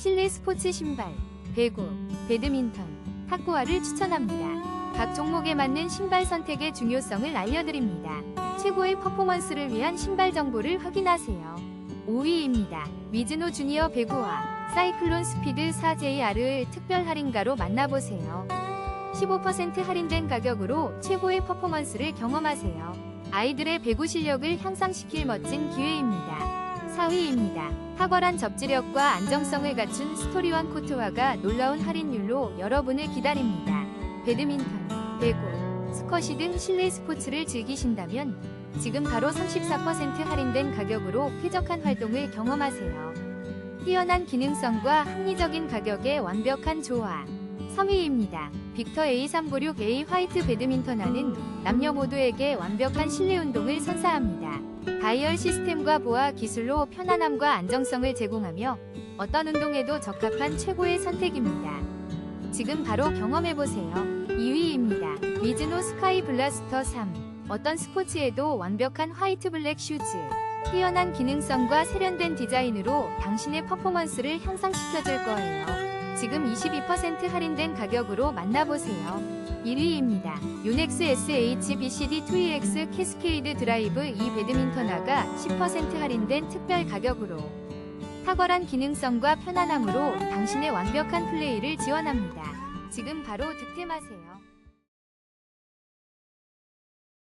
실내 스포츠 신발, 배구, 배드민턴, 탁구화를 추천합니다. 각 종목에 맞는 신발 선택의 중요성을 알려드립니다. 최고의 퍼포먼스를 위한 신발 정보를 확인하세요. 5위입니다. 미즈노 주니어 배구화 사이클론 스피드 4JR을 특별 할인가로 만나보세요. 15% 할인된 가격으로 최고의 퍼포먼스를 경험하세요. 아이들의 배구 실력을 향상시킬 멋진 기회입니다. 4위입니다. 탁월한 접지력과 안정성을 갖춘 스토리원 코트화가 놀라운 할인율로 여러분을 기다립니다. 배드민턴, 배구, 스쿼시 등 실내 스포츠를 즐기신다면 지금 바로 34% 할인된 가격으로 쾌적한 활동을 경험하세요. 뛰어난 기능성과 합리적인 가격의 완벽한 조화. 3위입니다. 빅터 A396A 화이트 배드민턴화는 남녀 모두에게 완벽한 실내 운동을 선사합니다. 다이얼 시스템과 보아 기술로 편안함과 안정성을 제공하며 어떤 운동에도 적합한 최고의 선택입니다. 지금 바로 경험해보세요. 2위입니다. 미즈노 스카이 블라스터 3. 어떤 스포츠에도 완벽한 화이트 블랙 슈즈. 뛰어난 기능성과 세련된 디자인으로 당신의 퍼포먼스를 향상시켜줄 거예요. 지금 22% 할인된 가격으로 만나보세요. 1위입니다. 요넥스 SHBCD2EX 캐스케이드 드라이브 이 배드민턴화가 10% 할인된 특별 가격으로 탁월한 기능성과 편안함으로 당신의 완벽한 플레이를 지원합니다. 지금 바로 득템하세요.